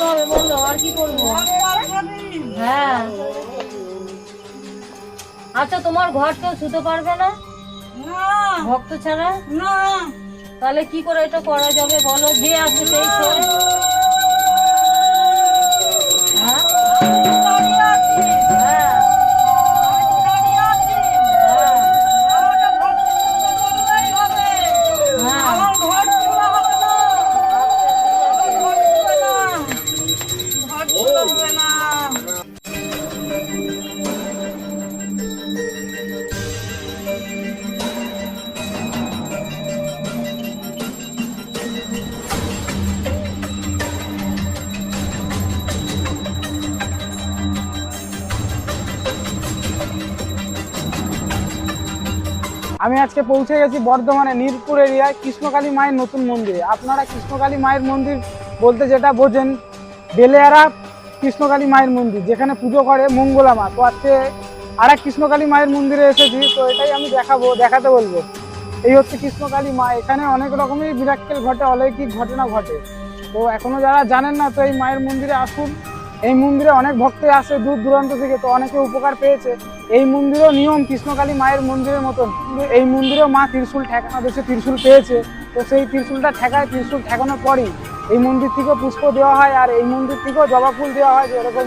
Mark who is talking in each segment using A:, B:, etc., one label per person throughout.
A: বলতে হবে বলল আর কি করব? হ্যাঁ। আচ্ছা তোমার ঘর কেউ শুতে পারবে না? ভক্ত ছাড়া? না। তাহলে কি করে এটা করা যাবে বলো? যে আছে সেই
B: আমি আজকে পৌঁছে গেছি বর্ধমানে নীরপুর এরিয়ায় কৃষ্ণকালী মায়ের নতুন মন্দিরে। আপনারা কৃষ্ণকালী মায়ের মন্দির বলতে যেটা বোঝেন, বেলেয়ারা কৃষ্ণকালী মায়ের মন্দির, যেখানে পুজো করে মঙ্গলা মা। তো আজকে আর এক কৃষ্ণকালী মায়ের মন্দিরে এসেছি, তো এটাই আমি দেখাবো, দেখাতে বলব। এই হচ্ছে কৃষ্ণকালী মা, এখানে অনেক রকমের বিরাক্কেল ঘটে, অলৌকিক ঘটনা ঘটে। তো এখনও যারা জানেন না, তো এই মায়ের মন্দিরে আসুন। এই মন্দিরে অনেক ভক্তই আসে দূর দূরান্ত থেকে, তো অনেকে উপকার পেয়েছে। এই মন্দিরও নিয়ম, কৃষ্ণকালী মায়ের মন্দিরের মতন। এই মন্দিরেও মা ত্রিশূল ঠেকানো দিয়েছে ত্রিশূল পেয়েছে। তো সেই ত্রিশূলটা ঠেকায়, ত্রিশূল ঠেকানোর পরই এই মন্দির থেকেও পুষ্প দেওয়া হয় আর এই মন্দির থেকেও জবা ফুল দেওয়া হয়, যেরকম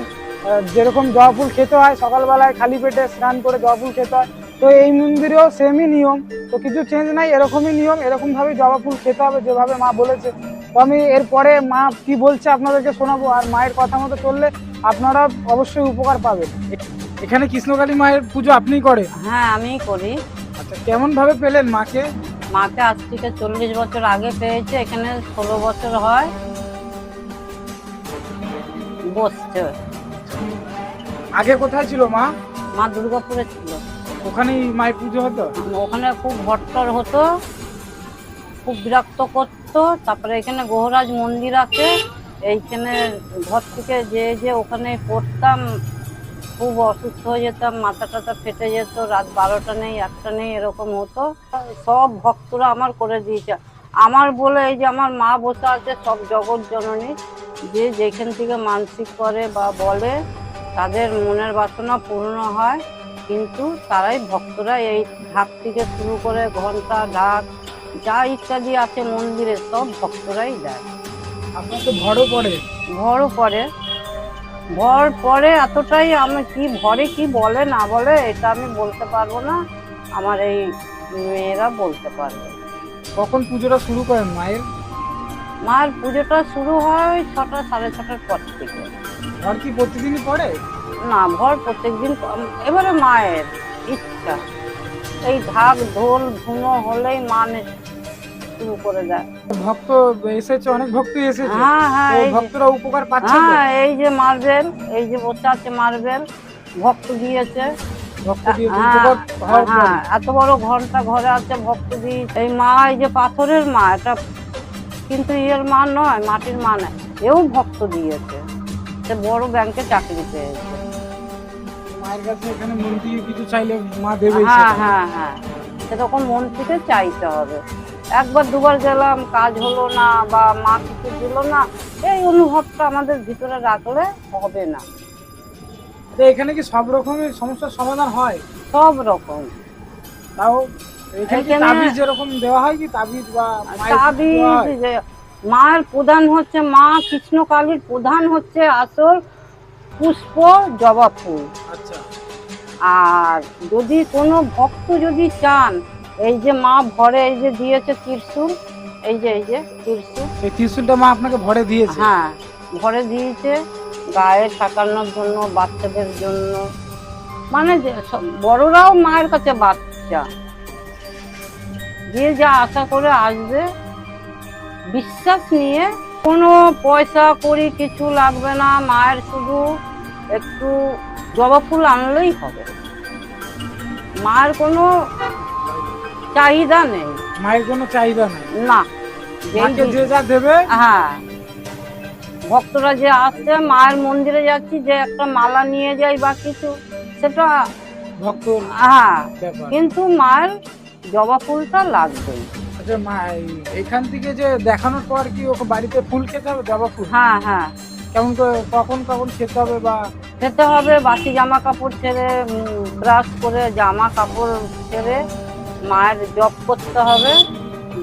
B: যেরকম জবা ফুল খেতে হয়, সকালবেলায় খালি পেটে স্নান করে জবা ফুল খেতে হয়। তো এই মন্দিরেও সেমই নিয়ম। তো কিছু চেঞ্জ নাই, এরকমই নিয়ম, এরকমভাবেই জবা ফুল খেতে হবে যেভাবে মা বলেছে। তো আমি এরপরে মা কি বলছে আপনাদেরকে শোনাবো, আর মায়ের কথা মতো চললে আপনারা অবশ্যই উপকার পাবেন। এখানে কৃষ্ণকালী মায়ের পুজো আপনি করেন?
C: হ্যাঁ আমি করি।
B: আচ্ছা কেমন ভাবে পেলেন মাকে?
C: মাকে আজ থেকে চল্লিশ বছর আগে পেয়েছে এখানে ষোলো বছর হয়। বসছে।
B: আগে কোথায় ছিল মা?
C: মা দুর্গাপুরে ছিল।
B: ওখানেই মায়ের পুজো হতো?
C: ওখানে খুব ভট্টর হতো খুব বিরক্ত করতো। তারপরে এখানে গহরাজ মন্দির আছে এইখানে ঘর থেকে যে যে ওখানে পড়তাম খুব অসুস্থ হয়ে যেতাম মাথা টাথা ফেটে যেত রাত বারোটা নেই একটা নেই এরকম হতো। সব ভক্তরা আমার করে দিয়েছে। আমার বলে এই যে আমার মা বসে আছে সব জগৎ জননী যে যেখান থেকে মানসিক করে বা বলে তাদের মনের বাসনা পূর্ণ হয়। কিন্তু তারাই ভক্তরা এই ঢাক থেকে শুরু করে ঘণ্টা ঢাক যা ইত্যাদি আছে মন্দিরে সব ভক্তরাই দেয়।
B: আপনার তো ভরও পড়ে।
C: ভরও পরে ভর পরে এতটাই আমি কি ভরে কি বলে না বলে এটা আমি বলতে পারব না। আমার এই মেয়েরা বলতে পারবে।
B: কখন পুজোটা শুরু করেন মায়ের?
C: মার পুজোটা শুরু হয় ছটা সাড়ে ছটার পর থেকে।
B: ঘর কি প্রতিদিনই পড়ে?
C: না ভর প্রত্যেকদিন এবারে মায়ের ইচ্ছা। এই ঢাক ঢোল ধুনো হলেই মানে শুরু করে দেয়।
B: ভক্ত এসেছে অনেক ভক্তই এসেছে।
C: হ্যাঁ হ্যাঁ
B: ভক্তরা উপকার পাচ্ছে
C: হ্যাঁ এই যে মার্বেল এই যে বসে আছে মার্বেল ভক্ত দিয়েছে।
B: ভক্ত
C: হ্যাঁ। হ্যাঁ এত বড় ঘণ্টা ঘরে আছে ভক্ত দিয়ে। এই মা এই যে পাথরের মা এটা কিন্তু ইয়ের মা নয় মাটির মা নয় এও ভক্ত দিয়েছে। সে বড় ব্যাংকে চাকরি পেয়েছে।
B: মায়ের কাছে এখানে মন দিয়ে কিছু চাইলে মা দেবে
C: হ্যাঁ হ্যাঁ হ্যাঁ সেরকম মন থেকে চাইতে হবে। একবার দুবার গেলাম কাজ হলো না বা মা কিছু দিল না এই অনুভবটা আমাদের ভিতরে রাখলে হবে না।
B: এখানে কি সব রকমের সমস্যার সমাধান হয়?
C: সব রকম।
B: তাও এখানে কি তাবিজ যেরকম দেওয়া হয় কি? তাবিজ বা
C: তাবিজ মায়ের প্রধান হচ্ছে মা কৃষ্ণকালীর প্রধান হচ্ছে আসল পুষ্প জবা ফুল।
B: আচ্ছা।
C: আর যদি কোনো ভক্ত যদি চান এই যে মা ভরে এই যে দিয়েছে ত্রিশূল এই যে এই যে ত্রিশূল।
B: এই ত্রিশুলটা মা আপনাকে ভরে দিয়েছে?
C: হ্যাঁ ভরে দিয়েছে গায়ে ঠাকানোর জন্য বাচ্চাদের জন্য। মানে বড়রাও মায়ের কাছে বাচ্চা। যে যা আশা করে আসবে বিশ্বাস নিয়ে কোনো পয়সা করি কিছু লাগবে না মায়ের শুধু একটু জবা ফুল আনলেই হবে। মায়ের কোনো চাহিদা নেই।
B: মায়ের কোনো চাহিদা নেই?
C: না।
B: মাকে যে যা দেবে?
C: হ্যাঁ। ভক্তরা যে আসছে মায়ের মন্দিরে যাচ্ছি যে একটা মালা নিয়ে যাই বা কিছু সেটা
B: ভক্তর
C: হ্যাঁ। কিন্তু মায়ের জবা ফুলটা লাগবেই।
B: আচ্ছা মা এখান থেকে যে দেখানোর পর কি ওকে বাড়িতে ফুল খেতে হবে জবা ফুল?
C: হ্যাঁ হ্যাঁ।
B: কেমন করে কখন কখন খেতে হবে বা?
C: খেতে হবে বাসি জামা কাপড় ছেড়ে ব্রাশ করে জামা কাপড় ছেড়ে মায়ের জপ করতে হবে।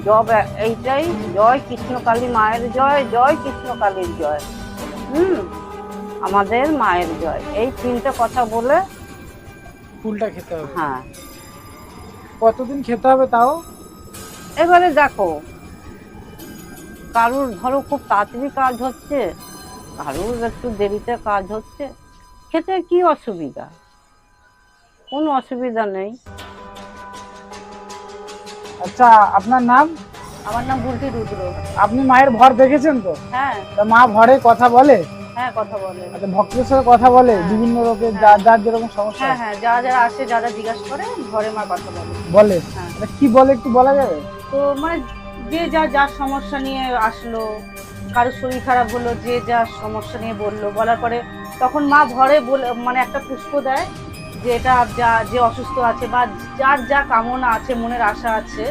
C: জব এইটাই জয় কৃষ্ণকালী মায়ের জয় জয় কৃষ্ণকালীর জয়। হুম আমাদের মায়ের জয়। এই তিনটে কথা বলে
B: ফুলটা খেতে হবে।
C: হ্যাঁ।
B: কতদিন খেতে হবে তাও?
C: এবারে দেখো কারুর ধরো খুব তাড়াতাড়ি কাজ হচ্ছে কারুর একটু দেরিতে কাজ হচ্ছে খেতে কি অসুবিধা? কোনো অসুবিধা নেই।
B: আচ্ছা আপনার নাম?
A: আমার নাম বুলটি রুদ্র
B: আপনি মায়ের ভর দেখেছেন তো?
A: হ্যাঁ।
B: তা মা ভরে কথা বলে?
A: হ্যাঁ কথা বলে।
B: আচ্ছা সাথে কথা বলে? বিভিন্ন রোগের যার যার যেরকম সমস্যা?
A: হ্যাঁ হ্যাঁ যারা যারা আসে যারা জিজ্ঞাসা করে ঘরে মা কথা বলে।
B: বলে?
A: হ্যাঁ।
B: আচ্ছা, কি বলে একটু বলা যাবে?
A: তো মানে যে যা যার সমস্যা নিয়ে আসলো কারোর শরীর খারাপ হলো যে যা সমস্যা নিয়ে বলল বলার পরে তখন মা ভরে বলে মানে একটা পুষ্প দেয় যে এটা যা যে অসুস্থ আছে বা যার যা কামনা আছে মনের আশা আছে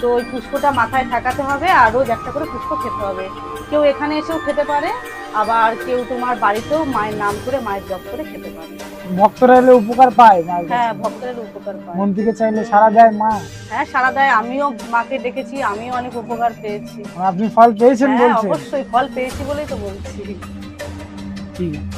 A: তো ওই পুষ্পটা মাথায় ঠেকাতে হবে আর রোজ একটা করে পুষ্প খেতে হবে। কেউ এখানে এসেও খেতে পারে আবার কেউ তোমার বাড়িতেও মায়ের নাম করে মায়ের জপ করে খেতে পারে।
B: ভক্তরা এলে উপকার পায়
A: হ্যাঁ ভক্তদের উপকার পায়।
B: মন থেকে চাইলে সারা দেয় মা।
A: হ্যাঁ সারা দেয় আমিও মাকে ডেকেছি আমিও অনেক উপকার পেয়েছি।
B: আপনি ফল পেয়েছেন
A: হ্যাঁ
B: বলছেন।
A: অবশ্যই ফল পেয়েছি বলেই তো বলছি।
B: ঠিক আছে।